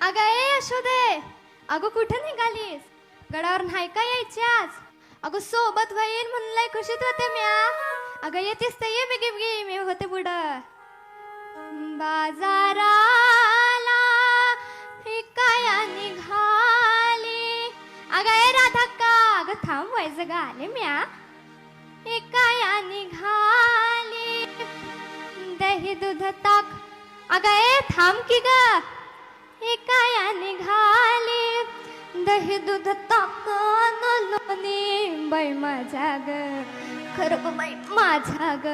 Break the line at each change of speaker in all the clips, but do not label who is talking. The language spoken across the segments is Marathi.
अगं ए यशोदे! अगं कुठं निघालीस? गडावर नाही का यायची आज अगं सोबत होईल म्हणलंय खुशीत होते म्या अगं येतेस तर ये बिगी बिगी मी होते पुढं. बाजाराला काय निघाली. अगं ए राधाक्का! अगं थांब व्हायचं गाले म्या काया निघाली. दही दूध ताक. अगं ए थांब की ग. हे काय निघाली दही दूध ताक लोणी बाई माझा ग खरं बाई माझ्या ग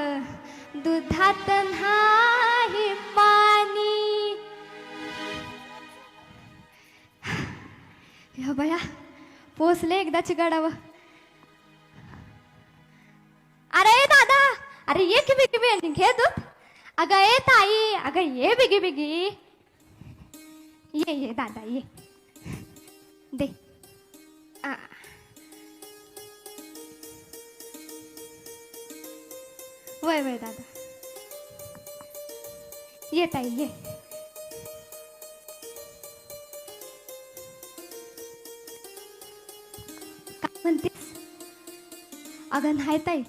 दुधात नाही पाणी. ह्या बया पोचले एकदाची गडावर. अरे दादा अरे ये की बिगी बिगी घे दूध. अगं ये ताई अगं ये बिगी बिगी. ये ये दादा ये दे आ. वय वय दादा ये ताई ये काय म्हणतेस? अगं नाही ताई.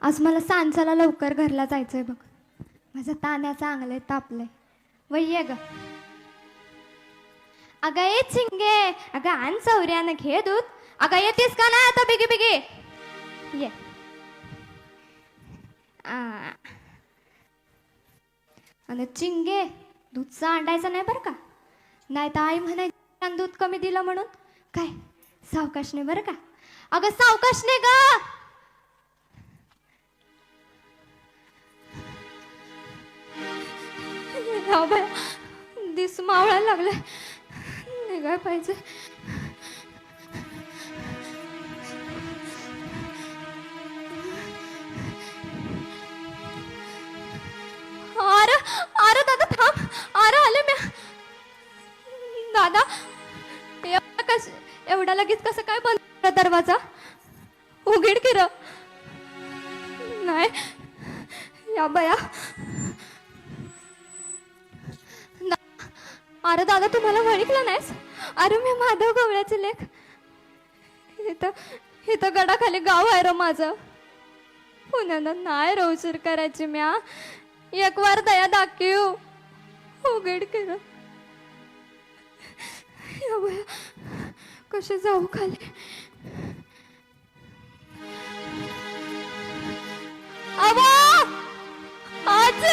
आज मला सांसाला लवकर घरला जायचंय बघ. माझं ताण्या चांगलंय तापलंय. वय ये ग. अगं ये चिंगे अगं आण चौऱ्यानं घे दूध अगं येतेस का नाही आता बिगी बिगी ये आणि चिंगे दूध सांडायचं नाही बरं का नाही तर आई म्हणायची दूध कमी दिलं म्हणून काय सावकाश नाही बरं का अगं सावकाशने ग दिस मावळायला लागलाय निघाय पाहिजे. अरे अरे दादा थांब. अरे आले मी दादा एवढा कस एवढा लगेच कसं काय बंद दरवाजा? उघड किर नाही या बया. अरे दादा तुम्हाला ओळखलं नाहीस? अरे मी माधव गवळ्याचे लेख. इथं इथं गडाखाली गाव आहे र माझं. पुण्यानं नाही रोजूर करायची म्या. एक वार दया दाखव. उघड केलं. कसे जाऊ खाली? आज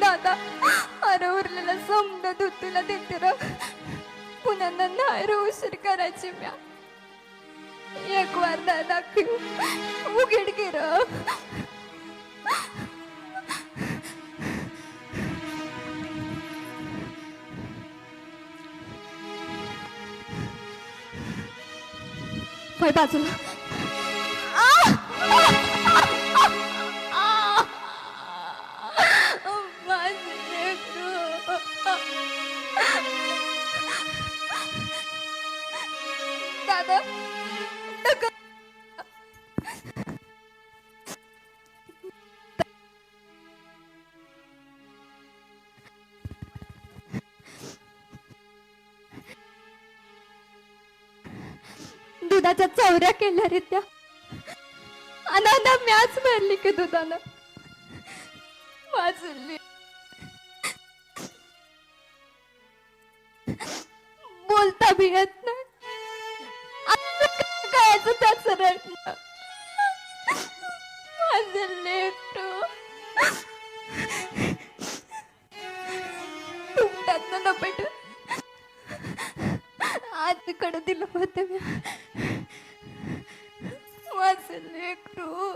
दादा. अरे उरलेला समजा दूध तुला देते र. पुन्हा नाही उशीर करायची म्या. एक वार दादा दाखव उघड गिर बाजूला. दादा दुधाच्या चौऱ्या केल्या रे त्या अनादा म्याच मारली की दुधानं वाचली बोलता भी येत नाही. काय करायचं त्याचं रडणं माझं लेकरू. तुमच्यातनं नपेट आजीकडे दिलं होतं मी. माझं लेकरू.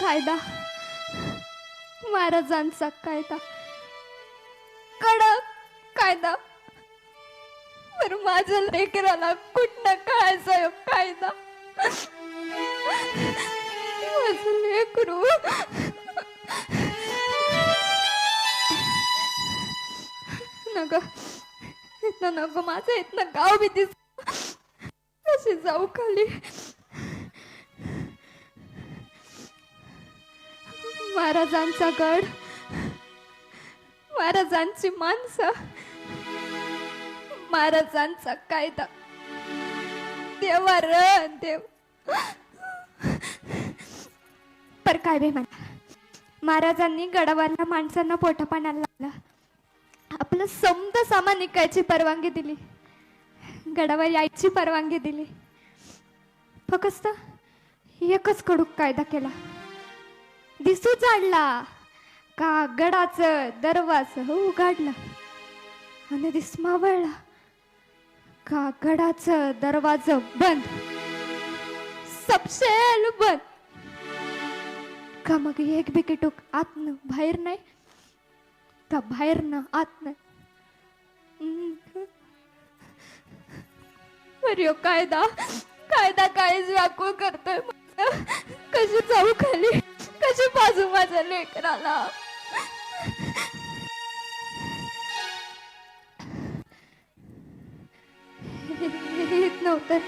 कायदा. महाराजांचा कायदा. कडक कायदा. पर माझ्या लेकराला कुठनं कळायचं कायदा? माझं लेकरू. नग इथनं नको माझं इथनं गाव बी दिस. कशी जाऊ खाली. महाराजांचा गड महाराजांची माणसं महाराजांचा कायदा. देवा र देव. पर काय बे म्हणा? महाराजांनी गडावरल्या माणसांना पोटापाण्याला लागला आपलं समद सामान निकायची परवानगी दिली. गडावर यायची परवानगी दिली. फक्त एकच कडूक कायदा केला. दिसू चाडला का गडाचं दरवाज हो आणि दिसमा वळला का गडाचं दरवाज बंद? सबशेल बंद. का मग एक बिकेटूक किटूक आतनं बाहेर नाही? का बाहेर ना आत नाही अरे कायदा. कायदा काहीच व्याकुळ करतोय कशी जाऊ खाली? कशी बाजू माझ्या लेकराला येत नव्हतं